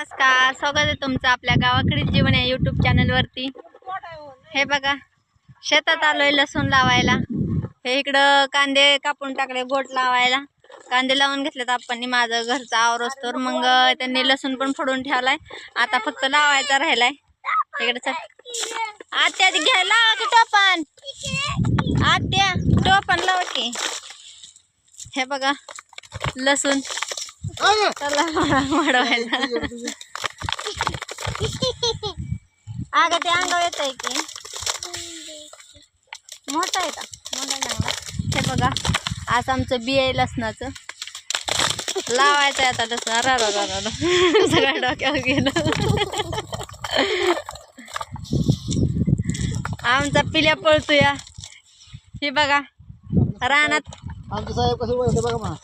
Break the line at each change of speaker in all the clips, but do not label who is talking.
नमस्कार स्वागत आहे तुमचं आपल्या गावाकडील जीवन आहे यूट्यूब चॅनलवरती हे बघा शेतात आलोय लसूण लावायला. हे इकडं कांदे कापून टाकले गोट लावायला. कांदे लावून घेतलेत आपण माझं घरचा आवरस्तोर मग त्यांनी लसूण पण फोडून ठेवलाय. आता फक्त लावायचा राहिलाय. इकडे चल. आत्या घ्या लावा की टोपण. आत्या टोपण लावा की. हे बघा लसूण. चला वाढवायला अगं ते अंगावर येत आहे की. मोठा आहे का? मोठा आहे चांगला हे बघा आज आमचं बिया लसणाचं. लावायचं आहे आता लसण रा सगळ्या डोक्यावर गेलं आमचा पिल्या पळतोया. हे बघा रानात
आमचं साहेब कसं बघा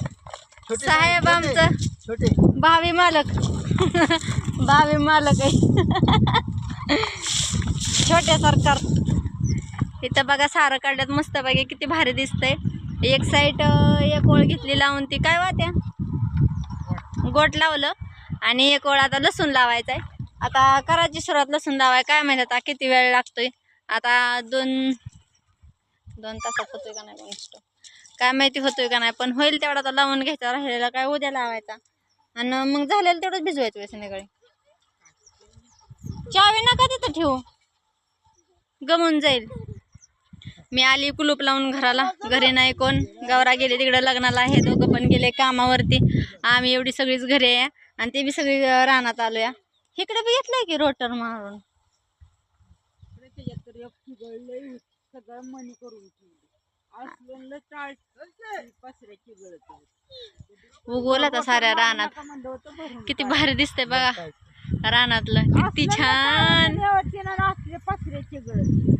छोटे
साहेब आमचं
छोटे.
भावी मालक. भावी मालक. आहे छोटे सरकार. इथं बघा सारं काढल्यात मस्त बघा किती भारी दिसतंय. एक साईड एक ओळ घेतली लावून ती. काय वात्या गोट लावलं आणि एक ओळ आता लसूण लावायचा आहे आता करायची सुरुवात लसूण लावाय. काय माहिती आता किती वेळ लागतोय. आता दोन दोन तासात होतोय का नाही काय माहिती होतोय का नाही पण होईल तेवढा तर लावून घ्यायचा राहिलेला काय उद्या लावायचा. आणि मग झालेलं तेवढंच भिजवायचं वेळ संध्याकाळी चावी नका तिथं ठेवू. गमून जाईल. मी आली कुलूप लावून घराला. घरी नाही कोण. गवरा गेले तिकडं लग्नाला हे दोघं पण गेले कामावरती. आम्ही एवढी सगळीच घरी आहे. आणि ते बी सगळी रानात आलोया. इकडे बी घेतलंय की रोटर मारून?
सगळं मनी करून पसऱ्याची गळत
उगवला तर साऱ्या रानात. किती भारी दिसतंय बघा. रानातलं. किती छान.
असले पसऱ्याची गळत.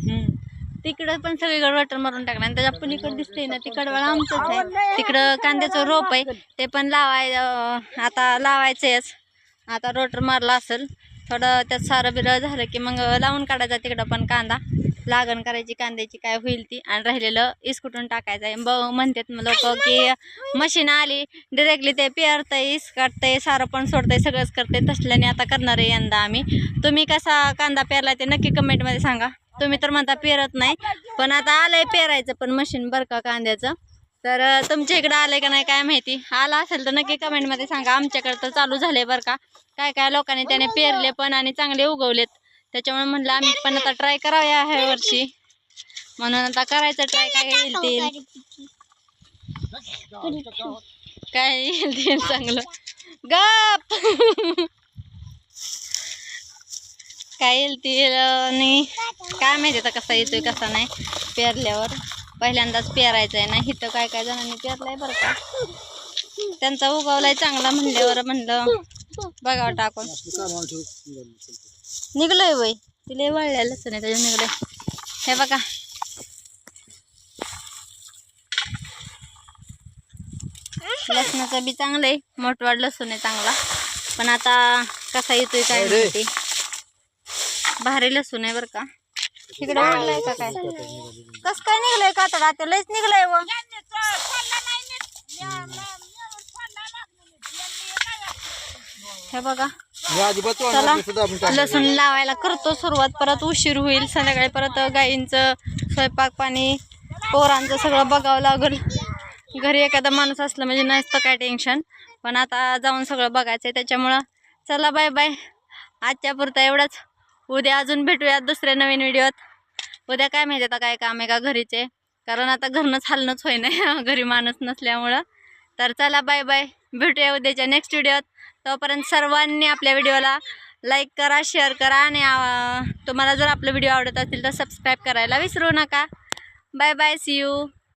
हम्म. तिकडं पण सगळीकडे वॉटर मारून टाकलं. आणि त्याच्या पलीकडे दिसते ना तिकडं वाला आमचंच आहे. तिकडं कांद्याचं रोप आहे. ते पण लावाय आता लावायचंच आता रोटर मारला असेल. थोडं त्यात सारं बिरं झालं की मग लावून काढायचा तिकडं पण कांदा. लागण करायची कांद्याची काय होईल ती. आणि राहिलेलं इसकुटून टाकायचं आहे. ब म्हणतात लोक की मशीन आली डिरेक्टली ते पेरतंय इस काढतंय सारं पण सोडतंय सगळंच करते तसल्याने आता करणार आहे यंदा आम्ही. तुम्ही कसा कांदा पेरला ते नक्की कमेंटमध्ये सांगा. तुम्ही तर म्हणता पेरत नाही पण आता आलंय पेरायचं पण मशीन बरं का कांद्याचं. तर तुमच्या इकडं आले का नाही काय माहिती? आलं असेल तर नक्की कमेंटमध्ये सांगा. आमच्याकडं तर चालू झाले बरं का. काय काय लोकांनी त्याने पेरले पण आणि चांगले उगवलेत. त्याच्यामुळे म्हणलं आम्ही पण आता ट्राय करावया ह्या वर्षी. म्हणून आता करायचं ट्राय काय येईल ते काय येईल ते चांगलं. गप! काय येईल ते आणि काय माहिती आता कसा येतोय कसा नाही. पेरल्यावर. पहिल्यांदाच पेरायचं आहे ना इथं काय काय जणांनी पेरलाय बरं का? त्यांचा उगवलाय चांगला म्हणल्यावर म्हणलं बघावं टाकून.
निघलोय
निघलंय वय तिला वळल्या लसूण आहे त्याच्या निघलंय. हे बघा. लसणाचं बी चांगलं आहे मोठवाड लसूण आहे चांगला. पण आता कसा येतोय काय माहिती. भारी लसूण आहे बरं का. तिकडे का काय? कस काय निघलंय का आता आता लयच निघलंय व. हे बघा. चला लसूण लावायला करतो सुरुवात. परत उशीर होईल संध्याकाळी. परत गाईंचं स्वयंपाक पाणी पोरांचं सगळं बघावं लागेल. घरी एखादा माणूस असला म्हणजे नसतं काय टेन्शन. पण आता जाऊन सगळं बघायचं आहे त्याच्यामुळं चला बाय बाय. आजच्या पुरता एवढंच. उद्या अजून भेटूयात दुसऱ्या नवीन व्हिडिओत. उद्या काय माहिती आता काय काम आहे का घरीचे. कारण आता घरनंच हालणंच होई नाही घरी माणूस नसल्यामुळं. तर चला बाय बाय. भेटूया उद्याच्या नेक्स्ट व्हिडिओत. तोपर्यंत सर्वांनी आपल्या व्हिडिओला लाईक करा शेअर करा आणि तुम्हाला जर आपलं व्हिडिओ आवडत असेल तर सबस्क्राईब करायला विसरू नका. Bye bye C you